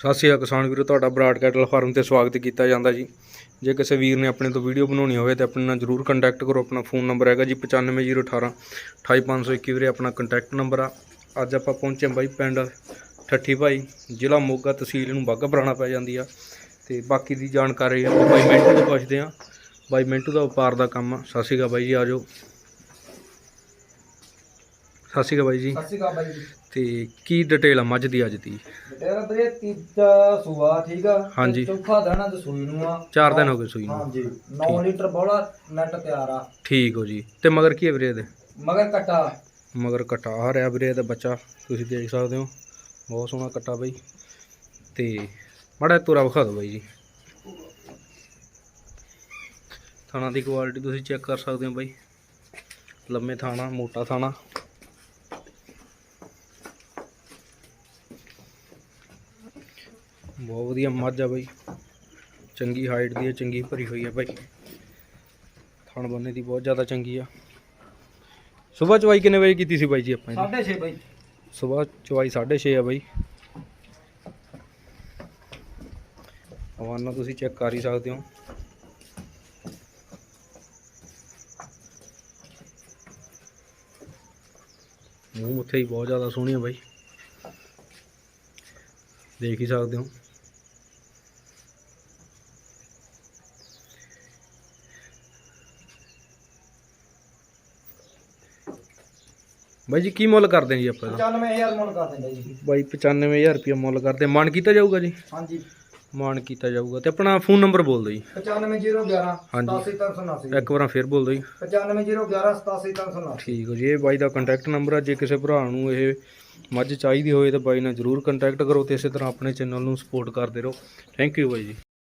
ਸਤਿ ਸ਼੍ਰੀ ਅਕਾਲ ਕਿਸਾਨ ਵੀਰੋ, ਤੁਹਾਡਾ ਬਰਾਡ ਕੈਟਲ ਫਾਰਮ ਤੇ ਸਵਾਗਤ ਕੀਤਾ ਜਾਂਦਾ ਜੀ। ਜੇ ਕਿਸੇ ਵੀਰ ਨੇ ਆਪਣੇ ਤੋਂ ਵੀਡੀਓ ਬਣਾਉਣੀ ਹੋਵੇ ਤਾਂ ਆਪਣੇ ਨਾਲ ਜਰੂਰ ਕੰਟੈਕਟ ਕਰੋ, ਆਪਣਾ ਫੋਨ ਨੰਬਰ ਹੈਗਾ ਜੀ 95018 28521 ਵੀਰੇ, ਆਪਣਾ ਕੰਟੈਕਟ ਨੰਬਰ ਆ। ਅੱਜ ਆਪਾਂ ਪਹੁੰਚੇ ਹਾਂ ਬਾਈ ਪਿੰਡ ਠੱਠੀ ਭਾਈ, ਜ਼ਿਲ੍ਹਾ ਮੋਗਾ ਤਹਿਸੀਲ ਨੂੰ ਬਾਗਾ ਬਰਾਣਾ ਪੈ ਜਾਂਦੀ ਆ। ਤੇ ਬਾਕੀ ਦੀ ਜਾਣਕਾਰੀ ਆਪਾਂ ਬਾਈ ਮਿੰਟੂ ਤੋਂ ਪੁੱਛਦੇ ਆ। ਬਾਈ ਮਿੰਟੂ ਦਾ ਵਪਾਰ ਦਾ ਕੰਮ ਆ। ਸਤਿ ਸ਼੍ਰੀ ਅਕਾਲ ਬਾਈ ਜੀ ਆਜੋ ਸਤਿ ਸ਼੍ਰੀ ਅਕਾਲ ਬਾਈ ਜੀ। ਸਤਿ ਸ਼੍ਰੀ ਅਕਾਲ ਬਾਈ ਜੀ। ਤੇ ਕੀ ਡਿਟੇਲ ਆ ਮੱਝ ਦੀ ਅੱਜ ਦੀ? ਤੇਰਾ ਵੀਰੇ ਤੀਜਾ ਸੂਆ ਠੀਕ ਆ? ਤੇ ਹਾਂਜੀ। ਚੌਥਾ ਦਿਨ ਅੱਜ ਸੂਈ ਨੂੰ ਆ। ਚਾਰ ਦਿਨ ਹੋ ਗਏ ਸੂਈ ਨੂੰ। ਹਾਂਜੀ। 9 ਲੀਟਰ ਬੋਲਾ ਨੈਟ ਤਿਆਰ ਆ। ਠੀਕ ਹੋ ਜੀ। ਤੇ ਮਗਰ ਕੀ ਹੈ ਵੀਰੇ ਇਹਦੇ? ਮਗਰ ਕਟਾ। ਮਗਰ ਕਟਾ ਆ ਰਿਹਾ ਵੀਰੇ ਇਹਦਾ ਬੱਚਾ। ਤੁਸੀਂ ਦੇਖ ਸਕਦੇ ਹੋ। ਬਹੁਤ ਸੋਹਣਾ ਕਟਾ ਬਈ। ਤੇ ਮੜਾ ਤੁਰਾ ਵਿਖਾ ਦਿਓ ਬਾਈ ਜੀ। ਥਾਣਾ ਦੀ ਕੁਆਲਿਟੀ ਤੁਸੀਂ ਚੈੱਕ ਕਰ ਸਕਦੇ ਹੋ ਬਾਈ। ਲੰਮੇ ਥਾਣਾ ਮੋਟਾ ਥਾਣਾ। ਬਹੁਤ ਵਧੀਆ ਮੱਝ ਆ ਬਾਈ। ਚੰਗੀ ਹਾਈਟ ਦੀ ਹੈ ਚੰਗੀ ਭਰੀ ਹੋਈ ਹੈ ਬਾਈ। ਥਣ ਬੰਨੇ ਦੀ ਬਹੁਤ ਜ਼ਿਆਦਾ ਚੰਗੀ ਆ। ਸਵੇਰ ਚਵਾਈ ਕਿੰਨੇ ਵਜੇ ਕੀਤੀ ਸੀ ਬਾਈ ਜੀ ਆਪਾਂ ਇਹਦੀ? 6.5 ਬਾਈ। ਸਵੇਰ ਚਵਾਈ 6:30 ਆ ਬਾਈ। ਹਵਾਨਾ ਤੁਸੀਂ ਚੈੱਕ ਕਰ ਹੀ ਸਕਦੇ ਹੋ। ਮੂੰਹ ਉੱਥੇ ਹੀ ਬਹੁਤ ਜ਼ਿਆਦਾ ਸੋਹਣੀ ਆ ਬਾਈ। ਦੇਖ ਹੀ ਸਕਦੇ ਹੋ। ਬਾਈ ਜੀ ਕੀ ਮੁੱਲ ਕਰਦੇ ਜੀ ਆਪਾਂ ਇਹਦਾ? 95000 ਮੁੱਲ ਕਰ ਦਿੰਦਾ ਜੀ। ਬਾਈ 95000 ਰੁਪਏ ਮੁੱਲ ਕਰਦੇ। ਮਨ ਕੀਤਾ ਜਾਊਗਾ ਜੀ? ਹਾਂਜੀ। ਮਾਨ ਕੀਤਾ ਜਾਊਗਾ। ਤੇ ਆਪਣਾ ਫੋਨ ਨੰਬਰ ਬੋਲ ਦਿਓ ਜੀ। 95011 ਹਾਂਜੀ। 87379 ਇੱਕ ਵਾਰ ਫਿਰ ਬੋਲ ਦਿਓ ਜੀ। 95011 87379 ਠੀਕ ਹੋ ਜੀ ਇਹ ਬਾਈ ਦਾ ਕੰਟੈਕਟ ਨੰਬਰ ਆ। ਜੇ ਕਿਸੇ ਭਰਾ ਨੂੰ ਇਹ ਮੱਝ ਚਾਹੀਦੀ ਹੋਵੇ ਤਾਂ ਬਾਈ ਨਾਲ ਜਰੂਰ ਕੰਟੈਕਟ ਕਰੋ ਤੇ ਇਸੇ ਤਰ੍ਹਾਂ ਆਪਣੇ ਚੈਨਲ ਨੂੰ ਸਪੋਰਟ ਕਰਦੇ ਰਹੋ। ਥੈਂਕ ਯੂ ਬਾਈ ਜੀ।